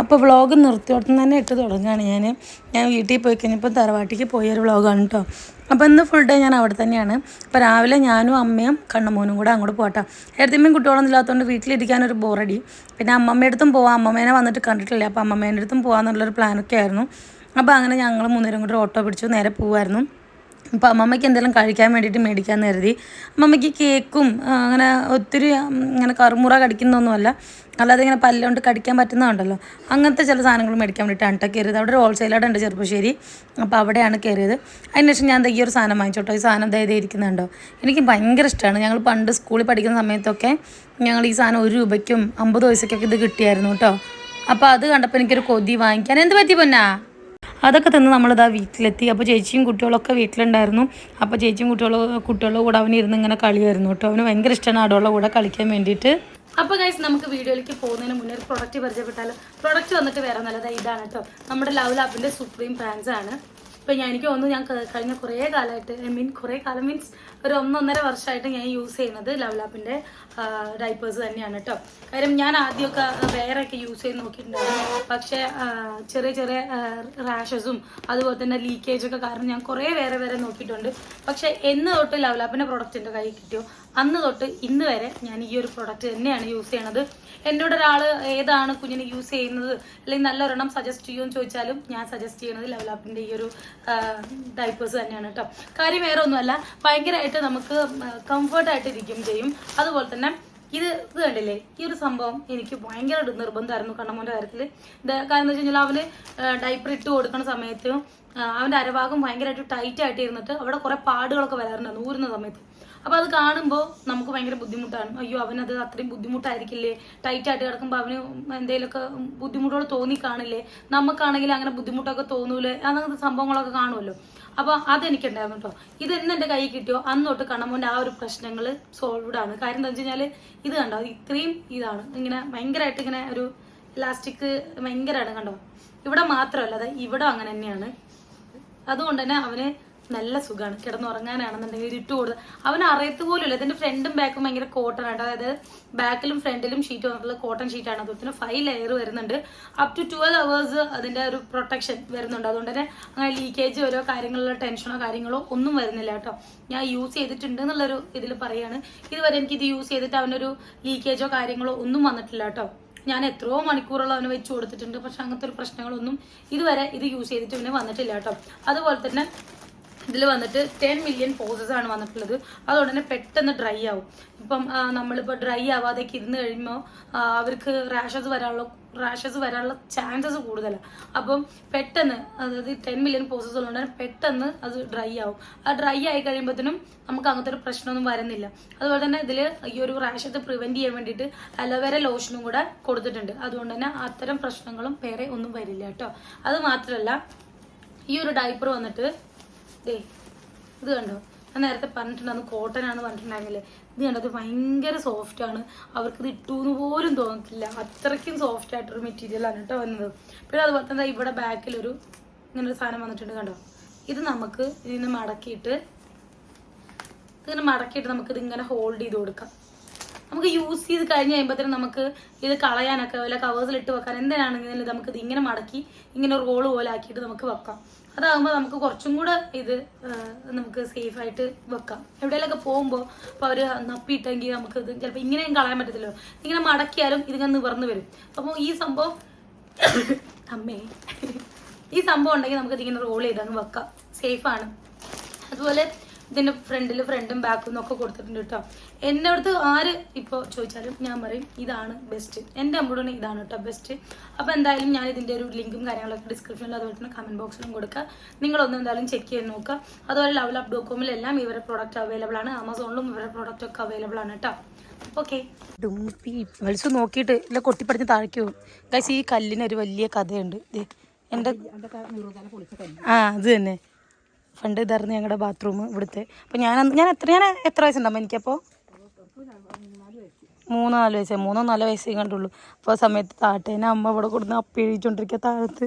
അപ്പോൾ വ്ളോഗ് നിർത്തിയോടത്തുനിന്ന് തന്നെ ഇട്ട് തുടങ്ങുകയാണ് ഞാൻ ഞാൻ വീട്ടിൽ പോയി കഴിഞ്ഞപ്പോൾ തറവാട്ടിക്ക് പോയൊരു വ്ളോഗാണ് കേട്ടോ അപ്പോൾ ഇന്ന് ഫുൾ ഡേ ഞാൻ അവിടെ തന്നെയാണ്. അപ്പോൾ രാവിലെ ഞാനും അമ്മയും കണ്ണമോനും കൂടെ അങ്ങോട്ട് പോട്ടെ ഏടത്തിമ്മയും കുട്ടികളൊന്നും ഇല്ലാത്തതുകൊണ്ട് വീട്ടിലിരിക്കാനൊരു ബോറടി. പിന്നെ അമ്മമ്മയുടെ അടുത്തും പോവാം. അമ്മമ്മേനെ വന്നിട്ട് കണ്ടിട്ടില്ല. അപ്പോൾ അമ്മമ്മേന്റെ അടുത്തും പോകാമെന്നുള്ളൊരു പ്ലാനൊക്കെ ആയിരുന്നു. അപ്പോൾ അങ്ങനെ ഞങ്ങൾ മൂന്നുപേരും കൂടെ ഓട്ടോ പിടിച്ചു നേരെ പോവായിരുന്നു. അപ്പോൾ അമ്മമ്മയ്ക്ക് എന്തെങ്കിലും കഴിക്കാൻ വേണ്ടിയിട്ട് മേടിക്കാൻ കരുതി. അമ്മമ്മയ്ക്ക് കേക്കും അങ്ങനെ ഒത്തിരി ഇങ്ങനെ കറുമുറ കടിക്കുന്നൊന്നുമല്ല. അല്ലാതെ ഇങ്ങനെ പല്ലുകൊണ്ട് കടിക്കാൻ പറ്റുന്നതുണ്ടല്ലോ. അങ്ങനത്തെ ചില സാധനങ്ങൾ മേടിക്കാൻ വേണ്ടിയിട്ടാണ് കേട്ടോ കയറിയത് അവിടെ ഒരു ഹോൾസെയിലായിട്ട് ഉണ്ട് ചെറുപ്പശ്ശേരി. അപ്പോൾ അവിടെയാണ് കയറിയത് അതിന് ശേഷം ഞാൻ ഈ ഒരു സാധനം വാങ്ങിച്ചോട്ടോ. ഈ സാധനം ദേ ഇതേ ഇരിക്കുന്നുണ്ടോ? എനിക്ക് ഭയങ്കര ഇഷ്ടമാണ് ഞങ്ങൾ പണ്ട് സ്കൂളിൽ പഠിക്കുന്ന സമയത്തൊക്കെ ഞങ്ങൾ ഈ സാധനം ഒരു രൂപയ്ക്കും അമ്പത് പൈസയ്ക്കൊക്കെ ഇത് കിട്ടിയായിരുന്നു കേട്ടോ. അപ്പോൾ അത് കണ്ടപ്പോൾ എനിക്കൊരു കൊതി വാങ്ങിക്കാൻ. എന്ത് പറ്റി പൊന്നാ? അതൊക്കെ തന്ന് നമ്മളിതാ വീട്ടിലെത്തി. അപ്പോൾ ചേച്ചിയും കുട്ടികളൊക്കെ വീട്ടിലുണ്ടായിരുന്നു. അപ്പോൾ ചേച്ചിയും കുട്ടികളും കുട്ടികളുടെ കൂടെ അവന് ഇരുന്ന് ഇങ്ങനെ കളിയായിരുന്നു കേട്ടോ. അവന് ഭയങ്കര ഇഷ്ടമാണ് ആടുകളുടെ കൂടെ കളിക്കാൻ വേണ്ടിയിട്ട്. അപ്പോൾ ഗൈസ് നമുക്ക് വീഡിയോയിലേക്ക് പോകുന്നതിന് മുന്നേ ഒരു പ്രൊഡക്റ്റ് പരിചയപ്പെട്ടാലോ? പ്രൊഡക്റ്റ് വന്നിട്ട് വേറെ നല്ലത്. ഇതാണ് കേട്ടോ. നമ്മുടെ ലവ് ലാപ്പിന്റെ സുപ്രീം പാൻസ് ആണ്. ഇപ്പം ഞാൻ എനിക്ക് തോന്നുന്നു ഞാൻ കഴിഞ്ഞ കുറേ കാലമായിട്ട് ഐ മീൻ കുറേ കാലം മീൻസ് ഒരു ഒന്നൊന്നര വർഷമായിട്ട് ഞാൻ യൂസ് ചെയ്യുന്നത് ലവ് ലാപ്പിന്റെ ഡൈപ്പേഴ്സ് തന്നെയാണ് കേട്ടോ കാര്യം ഞാൻ ആദ്യമൊക്കെ ഒക്കെ യൂസ് ചെയ്ത് നോക്കിയിട്ടുണ്ടായിരുന്നു. പക്ഷേ ചെറിയ ചെറിയ റാഷസും അതുപോലെ തന്നെ ലീക്കേജ് ഒക്കെ കാരണം ഞാൻ കുറേ വേറെ വേറെ നോക്കിയിട്ടുണ്ട്. പക്ഷേ എന്ന് തൊട്ട് ലവലാപ്പിന്റെ പ്രോഡക്റ്റ് പ്രൊഡക്റ്റ് എന്റെ കയ്യിൽ കിട്ടിയോ? അന്ന് തൊട്ട് ഇന്ന് വരെ ഞാൻ ഈ ഒരു പ്രൊഡക്റ്റ് തന്നെയാണ് യൂസ് ചെയ്യണത്. എന്നോട് ഒരാൾ ഏതാണ് കുഞ്ഞിന് യൂസ് ചെയ്യുന്നത്? അല്ലെങ്കിൽ നല്ല ഒരെണ്ണം സജസ്റ്റ് ചെയ്യുമെന്ന് ചോദിച്ചാലും ഞാൻ സജസ്റ്റ് ചെയ്യുന്നത് ലെവലാപ്പിന്റെ ഈ ഒരു ഡൈപ്പേഴ്സ് തന്നെയാണ് കേട്ടോ കാര്യം വേറെ ഒന്നുമല്ല ഭയങ്കരമായിട്ട് നമുക്ക് കംഫർട്ടായിട്ട് ഇരിക്കും ചെയ്യും. അതുപോലെ തന്നെ ഇത് ഇത് കണ്ടില്ലേ? ഈ ഒരു സംഭവം എനിക്ക് ഭയങ്കര നിർബന്ധമായിരുന്നു കണ്ണമ്മോന്റെ കാര്യത്തിൽ കാരണം എന്ന് വെച്ച് കഴിഞ്ഞാൽ അവന് ഡൈപ്പർ ഇട്ട് കൊടുക്കുന്ന സമയത്ത് അവന്റെ അരഭാഗം ഭയങ്കരമായിട്ട് ടൈറ്റ് ആയിട്ട് ഇരുന്നിട്ട് അവിടെ കുറേ പാടുകളൊക്കെ വരാറുണ്ട് ഊരുന്ന സമയത്ത്. അപ്പോൾ അത് കാണുമ്പോൾ നമുക്ക് ഭയങ്കര ബുദ്ധിമുട്ടാണ്. അയ്യോ അവനത് അത്രയും ബുദ്ധിമുട്ടായിരിക്കില്ലേ? ടൈറ്റ് ആയിട്ട് കിടക്കുമ്പോൾ അവന് എന്തെങ്കിലുമൊക്കെ ബുദ്ധിമുട്ടുകൾ തോന്നി കാണില്ലേ? നമുക്കാണെങ്കിൽ അങ്ങനെ ബുദ്ധിമുട്ടൊക്കെ തോന്നൂലേ? അങ്ങനത്തെ സംഭവങ്ങളൊക്കെ കാണുമല്ലോ അപ്പോൾ അതെനിക്കുണ്ടായിരുന്നു കേട്ടോ. ഇത് എന്നെ കൈ കിട്ടിയോ? അന്നോട്ട് തൊട്ട് കണ്ണമ്മോന്റെ ആ ഒരു പ്രശ്നങ്ങൾ സോൾവ്ഡ് ആണ്. കാര്യം എന്താ വെച്ച് കഴിഞ്ഞാൽ ഇത് കണ്ടോ? ഇത്രയും ഇതാണ്. ഇങ്ങനെ ഭയങ്കരമായിട്ട് ഇങ്ങനെ ഒരു ഇലാസ്റ്റിക് ഭയങ്കരമാണ് കണ്ടോ? ഇവിടെ മാത്രമല്ല അതെ ഇവിടെ അങ്ങനെ തന്നെയാണ്. അതുകൊണ്ട് തന്നെ അവന് നല്ല സുഖമാണ് കിടന്നുറങ്ങാനാണെന്നുണ്ടെങ്കിൽ ഇരുട്ട് കൂടുതൽ അവൻ അറിയത്ത് പോലുമില്ല. ഇതിന്റെ ഫ്രണ്ടും ബാക്കും ഭയങ്കര കോട്ടൺ ആണ്. അതായത് ബാക്കിലും ഫ്രണ്ടിലും ഷീറ്റ് വന്നിട്ടുള്ള കോട്ടൺ ഷീറ്റാണ് അതുപോലെ ഫൈവ് ലെയർ വരുന്നുണ്ട്. അപ് ടു ട്വൽവ് അവേഴ്സ് അതിന്റെ ഒരു പ്രൊട്ടക്ഷൻ വരുന്നുണ്ട്. അതുകൊണ്ട് തന്നെ അങ്ങനെ ലീക്കേജ് ഓരോ കാര്യങ്ങളിലുള്ള ടെൻഷനോ കാര്യങ്ങളോ ഒന്നും വരുന്നില്ല കേട്ടോ. ഞാൻ യൂസ് ചെയ്തിട്ടുണ്ട് എന്നുള്ളൊരു ഇതിൽ പറയാണ്. ഇതുവരെ എനിക്ക് ഇത് യൂസ് ചെയ്തിട്ട് അവനൊരു ലീക്കേജോ കാര്യങ്ങളോ ഒന്നും വന്നിട്ടില്ല കേട്ടോ. ഞാൻ എത്രയോ മണിക്കൂറുകൾ അവന് വെച്ച് കൊടുത്തിട്ടുണ്ട്. പക്ഷെ അങ്ങനത്തെ ഒരു പ്രശ്നങ്ങളൊന്നും ഇതുവരെ ഇത് യൂസ് ചെയ്തിട്ട് പിന്നെ വന്നിട്ടില്ല കേട്ടോ. അതുപോലെ തന്നെ ഇതിൽ വന്നിട്ട് ടെൻ മില്യൺ പോസസ് ആണ് വന്നിട്ടുള്ളത്. അതുകൊണ്ട് തന്നെ പെട്ടെന്ന് ഡ്രൈ ആവും. ഇപ്പം നമ്മളിപ്പോൾ ഡ്രൈ ആവാതെ ഇരുന്ന് കഴിയുമ്പോൾ അവർക്ക് റാഷസ് വരാനുള്ള റാഷസ് വരാനുള്ള ചാൻസസ് കൂടുതലാണ് അപ്പം പെട്ടെന്ന് അതായത് ടെൻ മില്യൺ പോസസ് ഉള്ളതുകൊണ്ട് തന്നെ പെട്ടെന്ന് അത് ഡ്രൈ ആവും. ആ ഡ്രൈ ആയി കഴിയുമ്പോഴത്തേനും നമുക്ക് അങ്ങനത്തെ ഒരു പ്രശ്നമൊന്നും വരുന്നില്ല. അതുപോലെ തന്നെ ഇതിൽ ഈ ഒരു റാഷസ് പ്രിവെന്റ് ചെയ്യാൻ വേണ്ടിയിട്ട് അലോവേര ലോഷനും കൂടെ കൊടുത്തിട്ടുണ്ട്. അതുകൊണ്ട് തന്നെ അത്തരം പ്രശ്നങ്ങളും വേറെ ഒന്നും വരില്ല കേട്ടോ. അത് മാത്രമല്ല ഈ ഒരു ഡൈപ്പർ വന്നിട്ട് ദേ ഇത് കണ്ടോ? ഞാൻ നേരത്തെ പറഞ്ഞിട്ടുണ്ടായിരുന്നു കോട്ടൺ ആണ് പറഞ്ഞിട്ടുണ്ടായിരുന്നില്ലേ? ഇത് കണ്ടോ? ഭയങ്കര സോഫ്റ്റ് ആണ്. അവർക്ക് ഇത് ഇട്ടു എന്ന് പോലും തോന്നത്തില്ല. അത്രയ്ക്കും സോഫ്റ്റ് ആയിട്ടൊരു മെറ്റീരിയൽ ആണ് കേട്ടോ വന്നത്. പിന്നെ അതുപോലെ തന്നെ ഇവിടെ ബാക്കിൽ ഒരു ഇങ്ങനെ ഒരു സാധനം വന്നിട്ടുണ്ട് കണ്ടോ? ഇത് നമുക്ക് ഇതിനെ മടക്കിയിട്ട് ഇതിങ്ങനെ മടക്കിയിട്ട് നമുക്ക് ഇത് ഇങ്ങനെ ഹോൾഡ് ചെയ്ത് കൊടുക്കാം. നമുക്ക് യൂസ് ചെയ്ത് കഴിഞ്ഞ് കഴിയുമ്പോഴത്തേനും നമുക്ക് ഇത് കളയാനൊക്കെ വല്ല കവേഴ്സിൽ ഇട്ട് വെക്കാൻ എന്തിനാണെങ്കിലും നമുക്ക് ഇത് ഇങ്ങനെ മടക്കി ഇങ്ങനെ റോൾ പോലെ ആക്കിയിട്ട് നമുക്ക് വെക്കാം. അതാകുമ്പോൾ നമുക്ക് കുറച്ചും കൂടെ ഇത് നമുക്ക് സേഫ് ആയിട്ട് വെക്കാം. എവിടെയെങ്കിലൊക്കെ പോകുമ്പോൾ അപ്പോൾ അവർ നപ്പിയിട്ടെങ്കിൽ നമുക്ക് ഇത് ചിലപ്പോൾ ഇങ്ങനെയും കളയാൻ പറ്റത്തില്ലോ ഇങ്ങനെ മടക്കിയാലും ഇതിങ്ങനെ നിവർന്ന് വരും. അപ്പോൾ ഈ സംഭവം അമ്മേ ഈ സംഭവം ഉണ്ടെങ്കിൽ നമുക്ക് ഇതിങ്ങനെ റോൾ ചെയ്ത് അങ്ങ് വെക്കാം. സേഫാണ് അതുപോലെ ഇതിന്റെ ഫ്രണ്ടിൽ ഫ്രണ്ടും ബാക്കും ഒക്കെ കൊടുത്തിട്ടുണ്ട് കേട്ടോ. എന്റെ അടുത്ത് ആര് ഇപ്പോൾ ചോദിച്ചാലും ഞാൻ പറയും ഇതാണ് ബെസ്റ്റ് എന്റെ അമ്മൂടാണ് ഇതാണ് കേട്ടോ ബെസ്റ്റ് അപ്പോൾ എന്തായാലും ഞാൻ ഇതിന്റെ ഒരു ലിങ്കും കാര്യങ്ങളൊക്കെ ഡിസ്ക്രിപ്ഷനിലും അതുപോലെ തന്നെ കമന്റ് ബോക്സിലും കൊടുക്കുക നിങ്ങളൊന്ന് എന്തായാലും ചെക്ക് ചെയ്ത് നോക്കുക. അതുപോലെ ലവൽ അപ്പ് ഡോക്കോമിലെല്ലാം കോമിലെല്ലാം ഇവരുടെ പ്രോഡക്റ്റ് അവൈലബിൾ ആണ്. ആമസോണിലും ഇവരുടെ പ്രോഡക്റ്റ് ഒക്കെ അവൈലബിൾ ആണ് കേട്ടോ. ഓക്കെ ഡുംപി വലിച്ചു നോക്കിയിട്ട് ഇല്ല കൊട്ടിപ്പടിഞ്ഞ് താഴേക്ക് പോകും. ഗൈസ് ഈ കല്ലിന് ഒരു വലിയ കഥയുണ്ട്. ദേ, എന്റെ ആ അത് തന്നെ. പണ്ട് ഇതായിരുന്നു ഞങ്ങളുടെ ബാത്റൂം ഇവിടുത്തെ. അപ്പം ഞാൻ ഞാൻ എത്ര ഞാൻ എത്ര വയസ്സുണ്ടാകും എനിക്കപ്പോൾ മൂന്നോ നാല് വയസ്സേ മൂന്നോ നാലോ വയസ്സേ കണ്ടുള്ളൂ. അപ്പോൾ ആ സമയത്ത് താട്ടേനെ അമ്മ ഇവിടെ കൊടുന്ന് അപ്പി എഴുതിച്ചോണ്ടിരിക്കുക താഴത്ത്.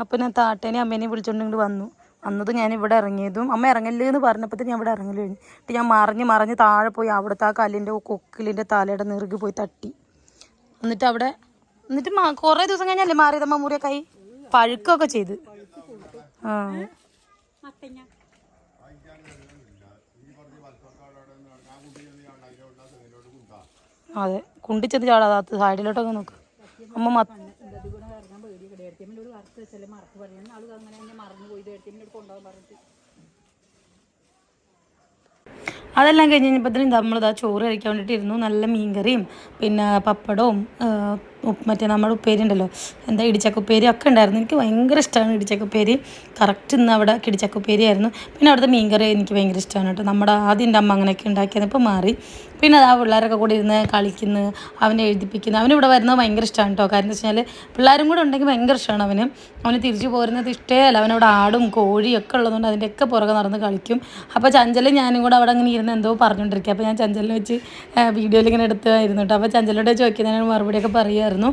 അപ്പോൾ ഞാൻ താട്ടേനെ അമ്മേനെ വിളിച്ചുകൊണ്ടിങ്ങോട്ട് വന്നു. വന്നത് ഞാൻ ഇവിടെ ഇറങ്ങിയതും അമ്മ ഇറങ്ങല്ലേ എന്ന് പറഞ്ഞപ്പോഴത്തേ ഞാൻ ഇവിടെ ഇറങ്ങൽ കഴിഞ്ഞു. എന്നിട്ട് ഞാൻ മറിഞ്ഞ് മറിഞ്ഞ് താഴെ പോയി അവിടുത്തെ ആ കല്ലിന്റെ കൊക്കിലിന്റെ തലയുടെ നെറുകി പോയി തട്ടി. എന്നിട്ട് അവിടെ എന്നിട്ട് കുറേ ദിവസം കഴിഞ്ഞല്ലേ മാറിയതമ്മ മുറിയ കൈ പഴുക്കൊക്കെ ചെയ്ത്. ആ. അതെ കുണ്ടി കുണ്ടിച്ചെന്ന് ചാടാത്ത സൈഡിലോട്ടൊക്കെ നോക്ക്. അമ്മ മ- അതെല്ലാം കഴിഞ്ഞ് കഴിഞ്ഞപ്പോഴത്തേനും നമ്മളിതാ ചോറ് കഴിക്കാൻ വേണ്ടിയിട്ട് ഇരുന്നു നല്ല മീൻകറിയും പിന്നെ പപ്പടവും മറ്റേ നമ്മുടെ ഉപ്പേരി ഉണ്ടല്ലോ എന്താ ഇടിച്ചക്കുപ്പേരി ഒക്കെ ഉണ്ടായിരുന്നു. എനിക്ക് ഭയങ്കര ഇഷ്ടമാണ് ഇടിച്ചക്കുപ്പേരി. കറക്റ്റ് ഇന്ന് അവിടെ കിടിച്ചക്കുപ്പേരി ആയിരുന്നു. പിന്നെ അവിടുത്തെ മീൻകറി എനിക്ക് ഭയങ്കര ഇഷ്ടമാണ് കേട്ടോ. നമ്മുടെ ആദ്യം എന്റെ അമ്മ അങ്ങനെയൊക്കെ ഉണ്ടാക്കിയത് ഇപ്പോൾ മാറി. പിന്നെ അത് ആ പിള്ളേരൊക്കെ കൂടി ഇരുന്ന് കളിക്കുന്നു അവനെ എഴുതിപ്പിക്കുന്നു. അവന് ഇവിടെ വരുന്നത് ഭയങ്കര ഇഷ്ടമാണ് കേട്ടോ കാരണം എന്ന് വെച്ചാൽ പിള്ളേരും കൂടെ ഉണ്ടെങ്കിൽ ഭയങ്കര ഇഷ്ടമാണ് അവന്. അവന് തിരിച്ചു പോരുന്നത് ഇഷ്ടേ അല്ല അവനവിടെ ആടും കോഴിയൊക്കെ ഒക്കെ ഉള്ളതുകൊണ്ട് അതിന്റെയൊക്കെ പുറകെ നടന്ന് കളിക്കും. അപ്പോൾ ചഞ്ചലും ഞാനും കൂടെ അവിടെ അങ്ങനെ ഇരുന്ന് എന്തോ പറഞ്ഞുകൊണ്ടിരിക്കുക അപ്പോൾ ഞാൻ ചഞ്ചലിനെ വെച്ച് വീഡിയോയിൽ ഇങ്ങനെ എടുത്തായിരുന്നു കേട്ടോ അപ്പോൾ ചഞ്ചലോട് ചോദിക്കുന്നതിന് മറുപടിയൊക്കെ പറയുമായിരുന്നു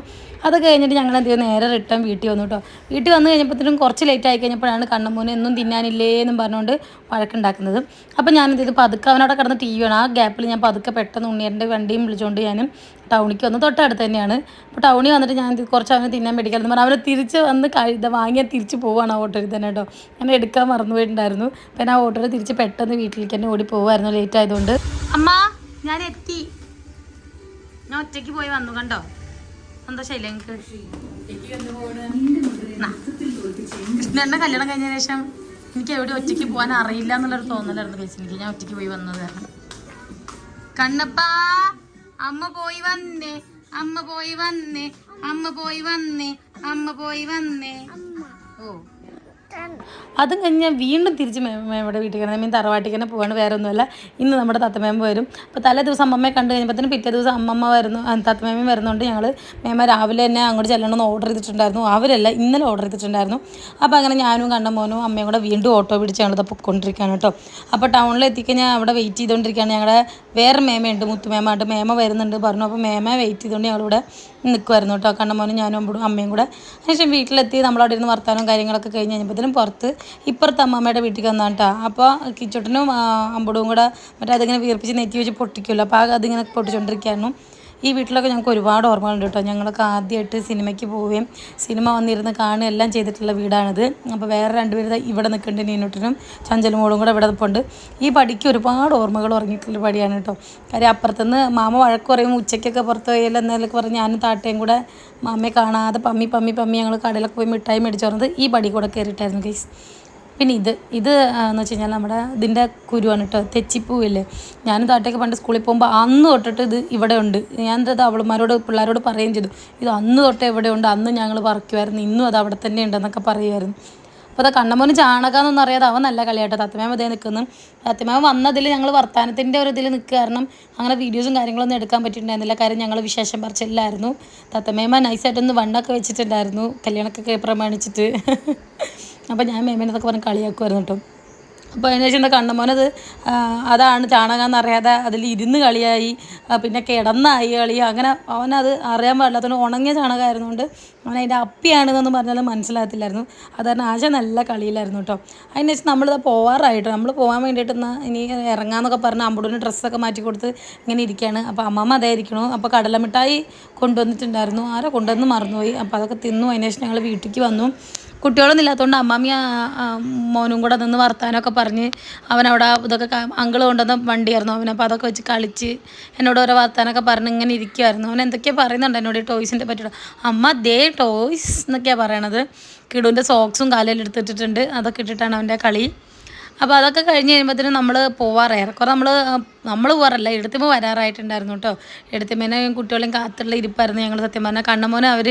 അത് കഴിഞ്ഞിട്ട് ഞങ്ങൾ എന്ത് നേരെ റിട്ടേൺ വീട്ടിൽ വന്നു കേട്ടോ വീട്ടിൽ വന്നു കഴിഞ്ഞപ്പോഴത്തേനും കുറച്ച് ലേറ്റ് ആയി കഴിഞ്ഞപ്പോഴാണ് കണ്ണമ്മൂനെ ഒന്നും തിന്നാനില്ലേ എന്നും പറഞ്ഞുകൊണ്ട് വഴക്കുണ്ടാക്കുന്നത്. അപ്പോൾ ഞാൻ എന്ത് ചെയ്തു? പതുക്കെ അവനവിടെ കിടന്ന് ടി വി ആണ് ആ ഗ്യാപ്പിൽ ഞാൻ പതുക്കെ പെട്ടെന്ന് ഉണ്ണിയറിന്റെ വണ്ടിയും വിളിച്ചുകൊണ്ട് ഞാനും ടൗണിക്ക് വന്ന്. തൊട്ടടുത്ത് തന്നെയാണ്. അപ്പോൾ ടൗണിൽ വന്നിട്ട് ഞാൻ കുറച്ച് അവനെ തിന്നാൻ മേടിക്കാൻ പറഞ്ഞാൽ അവനെ തിരിച്ച് വന്ന് കഴുത വാങ്ങിയാൽ തിരിച്ച് പോവാണ് ആ ഓട്ടോയിൽ തന്നെ കേട്ടോ. ഞാൻ എടുക്കാൻ മറന്നു പോയിട്ടുണ്ടായിരുന്നു. പിന്നെ ആ ഓട്ടോയിൽ തിരിച്ച് പെട്ടെന്ന് വീട്ടിലേക്ക് തന്നെ ഓടി പോവായിരുന്നു ലേറ്റ് ആയതുകൊണ്ട്. അമ്മ ഞാൻ എത്തി. ഞാൻ ഒറ്റയ്ക്ക് പോയി വന്നു കണ്ടോ? സന്തോഷമില്ല എനിക്ക് കൃഷ്ണന്റെ കല്യാണം കഴിഞ്ഞ ശേഷം എനിക്ക് എവിടെ ഒറ്റയ്ക്ക് പോകാൻ അറിയില്ല എന്നുള്ളൊരു തോന്നലായിരുന്നു. കേസ് എനിക്ക് ഞാൻ ഒറ്റയ്ക്ക് പോയി വന്നത് കാരണം. കണ്ണപ്പാ അമ്മ പോയി വന്നേ അമ്മ പോയി വന്നേ അമ്മ പോയി വന്നേ അമ്മ പോയി വന്നേ. ഓ. അതും കഴിഞ്ഞ് ഞാൻ വീണ്ടും തിരിച്ച് മേമയുടെ വീട്ടിൽ കയറി. മീൻ തറവാട്ടിൽ തന്നെ പോവാണ് വേറെ ഒന്നുമല്ല ഇന്ന് നമ്മുടെ തത്തമേമ വരും. അപ്പോൾ തലേ ദിവസം അമ്മമ്മയെ കണ്ടു കഴിഞ്ഞപ്പോഴത്തേനും പിറ്റേ ദിവസം അമ്മമ്മ വരുന്നു. തത്തമേമയും വരുന്നുണ്ട്. ഞങ്ങൾ മേമ രാവിലെ തന്നെ അങ്ങോട്ട് ചെല്ലണമെന്ന് ഓർഡർ ചെയ്തിട്ടുണ്ടായിരുന്നു. അവരല്ല ഇന്നലെ ഓർഡർ ചെയ്തിട്ടുണ്ടായിരുന്നു. അപ്പോൾ അങ്ങനെ ഞാനും കണ്ണമോനും അമ്മയും കൂടെ വീണ്ടും ഓട്ടോ പിടിച്ച് ഞങ്ങളിത് പൊയ്ക്കൊണ്ടിരിക്കുകയാണ് കേട്ടോ. അപ്പോൾ ടൗണിൽ എത്തിക്കഴിഞ്ഞാൽ അവിടെ വെയിറ്റ് ചെയ്തുകൊണ്ടിരിക്കുകയാണ് ഞങ്ങളുടെ വേറെ മേമയുണ്ട് മുത്തുമേമായിട്ട് മേമ വരുന്നുണ്ട് പറഞ്ഞു. അപ്പോൾ മേമ വെയിറ്റ് ചെയ്തുകൊണ്ട് ഞങ്ങളിവിടെ നിൽക്കുമായിരുന്നു കേട്ടോ. കണ്ണമോനും ഞാനും അമ്മയും കൂടെ. അതിനുശേഷം വീട്ടിലെത്തി. നമ്മളവിടെ ഇരുന്ന് വർത്താനവും കാര്യങ്ങളൊക്കെ കഴിഞ്ഞ് കഴിഞ്ഞപ്പോഴത്തേനും പുറത്ത് ഇപ്പുറത്ത് അമ്മമ്മയുടെ വീട്ടിൽ വന്നാണ് കേട്ടോ അപ്പോൾ കിച്ചോട്ടനും അമ്പടവും അമ്പടും കൂടെ മറ്റേ അതിങ്ങനെ വീർപ്പിച്ച് നെറ്റി വെച്ച് പൊട്ടിക്കുമല്ലോ അപ്പോൾ അതിങ്ങനെ പൊട്ടിച്ചുകൊണ്ടിരിക്കുകയായിരുന്നു ഈ വീട്ടിലൊക്കെ ഞങ്ങൾക്ക് ഒരുപാട് ഓർമ്മകളുണ്ട് കേട്ടോ. ഞങ്ങളൊക്കെ ആദ്യമായിട്ട് സിനിമയ്ക്ക് പോവുകയും സിനിമ വന്നിരുന്ന് കാണുകയും എല്ലാം ചെയ്തിട്ടുള്ള വീടാണിത്. അപ്പോൾ വേറെ രണ്ടുപേരും ഇവിടെ നിൽക്കുന്നുണ്ട് നീനുട്ടിനും ചഞ്ചലമോളും കൂടെ ഇവിടെ നിൽപ്പുണ്ട്. ഈ പടിക്ക് ഒരുപാട് ഓർമ്മകൾ ഉറങ്ങിയിട്ടുള്ള പടിയാണ് കേട്ടോ. കാര്യം അപ്പുറത്തുനിന്ന് മാമ വഴക്ക് പറയും ഉച്ചയ്ക്കൊക്കെ പുറത്ത് പോയാലും എന്നൊക്കെ പറഞ്ഞ് ഞാനും താട്ടയും കൂടെ മാമയെ കാണാതെ പമ്മി പമ്മി പമ്മി ഞങ്ങൾ കടയിലൊക്കെ പോയി മിഠായി മേടിച്ചു പറഞ്ഞത് ഈ പടി കൂടെ കയറിയിട്ടായിരുന്നു ഗൈസ് പിന്നെ ഇത് ഇത് എന്ന് വെച്ച് കഴിഞ്ഞാൽ നമ്മുടെ ഇതിന്റെ കുരുവാണ് കേട്ടോ തെച്ചിപ്പൂവില്ലേ? ഞാനും താട്ടേക്ക് പണ്ട് സ്കൂളിൽ പോകുമ്പോൾ അന്ന് തൊട്ടിട്ട് ഇത് ഇവിടെ ഉണ്ട്. ഞാൻ ഇത് അവളുമാരോട് പിള്ളേരോട് പറയുകയും ചെയ്തു. ഇത് അന്ന് തൊട്ട് എവിടെ ഉണ്ട് അന്ന് ഞങ്ങൾ പറിക്കുമായിരുന്നു ഇന്നും അത് അവിടെ തന്നെ ഉണ്ടെന്നൊക്കെ പറയുമായിരുന്നു. അപ്പോൾ അത് കണ്ണമോന് ചാണകമെന്നൊന്നും അറിയാതെ അവൻ നല്ല കളിയാട്ടോ. തത്തമാവ് ഇതേ നിൽക്കുന്നു. തത്തമാവ് വന്നതിൽ ഞങ്ങൾ വർത്തമാനത്തിന്റെ ഒരു ഇതിൽ നിൽക്കുക കാരണം അങ്ങനെ വീഡിയോസും കാര്യങ്ങളൊന്നും എടുക്കാൻ പറ്റിയിട്ടുണ്ടായിരുന്നില്ല. കാര്യം ഞങ്ങൾ വിശേഷം പറിച്ചില്ലായിരുന്നു. തത്തമേമ നൈസായിട്ടൊന്ന് വണ്ണൊക്കെ വെച്ചിട്ടുണ്ടായിരുന്നു. കല്യാണമൊക്കെ പ്രമാണിച്ചിട്ട്. അപ്പോൾ ഞാൻ മേമേനതൊക്കെ പറഞ്ഞ് കളിയാക്കുമായിരുന്നു കേട്ടോ. അപ്പോൾ അതിന് ശേഷം എന്താ കണ്ണമോനത് അതാണ് ചാണകം എന്നറിയാതെ അതിൽ ഇരുന്ന് കളിയായി പിന്നെ കിടന്നായി കളി. അങ്ങനെ അവനത് അറിയാൻ പാടില്ലാത്തതുകൊണ്ട് ഉണങ്ങിയ ചാണകമായിരുന്നുകൊണ്ട് അവൻ അതിന്റെ അപ്പിയാണെന്നൊന്നും പറഞ്ഞാലും മനസ്സിലാകത്തില്ലായിരുന്നു. അത് കാരണം ആശ നല്ല കളിയിലായിരുന്നു കേട്ടോ. അതിന് ശേഷം നമ്മളിത് പോവാറായിട്ടോ. നമ്മൾ പോകാൻ വേണ്ടിയിട്ട് എന്നാൽ ഇനി ഇറങ്ങാന്നൊക്കെ പറഞ്ഞ് അമ്പുടിന് ഡ്രസ്സൊക്കെ മാറ്റി കൊടുത്ത് ഇങ്ങനെ ഇരിക്കുകയാണ് അപ്പോൾ അമ്മമ്മ അതായിരിക്കണു. അപ്പോൾ കടലമിട്ടായി കൊണ്ടുവന്നിട്ടുണ്ടായിരുന്നു. ആരോ കൊണ്ടുവന്ന് മറന്നുപോയി? അപ്പോൾ അതൊക്കെ തിന്നു. അതിന് ശേഷം ഞങ്ങൾ വീട്ടിലേക്ക് വന്നു. കുട്ടികളൊന്നും ഇല്ലാത്തതുകൊണ്ട് അമ്മാമി മോനും കൂടെ നിന്ന് വർത്താനൊക്കെ പറഞ്ഞ് അവനവിടെ ഇതൊക്കെ അങ്കിൾ കൊണ്ടുവന്ന വണ്ടിയായിരുന്നു. അവൻ അപ്പോൾ അതൊക്കെ വെച്ച് കളിച്ച് എന്നോട് ഓരോ വർത്താനൊക്കെ പറഞ്ഞ് ഇങ്ങനെ ഇരിക്കുമായിരുന്നു അവൻ എന്തൊക്കെയാണ് പറയുന്നുണ്ട് എന്നോട് ഈ ടോയ്സിന്റെ പറ്റിയിട്ട്. അമ്മ ദേ ടോയ്സ് എന്നൊക്കെയാണ് പറയണത്. കിടുവിന്റെ സോക്സും കാലിൽ എടുത്തിട്ടിട്ടുണ്ട്. അതൊക്കെ ഇട്ടിട്ടാണ് അവന്റെ കളി. അപ്പോൾ അതൊക്കെ കഴിഞ്ഞ് കഴിയുമ്പോഴത്തേനും നമ്മൾ പോവാറ്. ഏറെക്കുറെ നമ്മൾ നമ്മൾ പോവാറല്ല. എടുത്തുമ്പോൾ വരാറായിട്ടുണ്ടായിരുന്നു കേട്ടോ. എടുത്തുമ്മേനെയും കുട്ടികളെയും കാത്തുള്ള ഇരിപ്പായിരുന്നു ഞങ്ങൾ സത്യം പറഞ്ഞാൽ കണ്ണമോനെ അവർ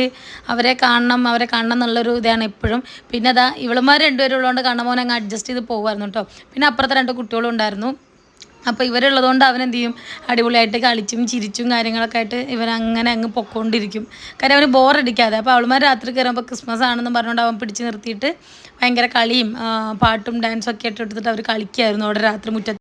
അവരെ കാണണം അവരെ കാണണം എന്നുള്ളൊരു ഇതാണ് എപ്പോഴും പിന്നെ അതാ ഇവളുമാർ രണ്ടുപേരും ഉള്ളതുകൊണ്ട് കണ്ണമോനെ അങ്ങ് അഡ്ജസ്റ്റ് ചെയ്ത് പോകുമായിരുന്നു കേട്ടോ. പിന്നെ അപ്പുറത്തെ രണ്ട് കുട്ടികളും ഉണ്ടായിരുന്നു. അപ്പോൾ ഇവരുള്ളതുകൊണ്ട് അവൻ ചെയ്യും അടിപൊളിയായിട്ട് കളിച്ചും ചിരിച്ചും കാര്യങ്ങളൊക്കെ ആയിട്ട് ഇവൻ അങ്ങനെ അങ്ങ് പൊക്കോണ്ടിരിക്കും. കാര്യം അവന് ബോറടിക്കാതെ. അപ്പോൾ അവളുമാർ രാത്രി കയറുമ്പോൾ ക്രിസ്മസ് ആണെന്ന് പറഞ്ഞുകൊണ്ട് അവൻ പിടിച്ച് നിർത്തിയിട്ട് ഭയങ്കര കളിയും പാട്ടും ഡാൻസും ഒക്കെ ആയിട്ട് എടുത്തിട്ട് അവർ കളിക്കുമായിരുന്നു അവിടെ രാത്രി മുറ്റത്ത്.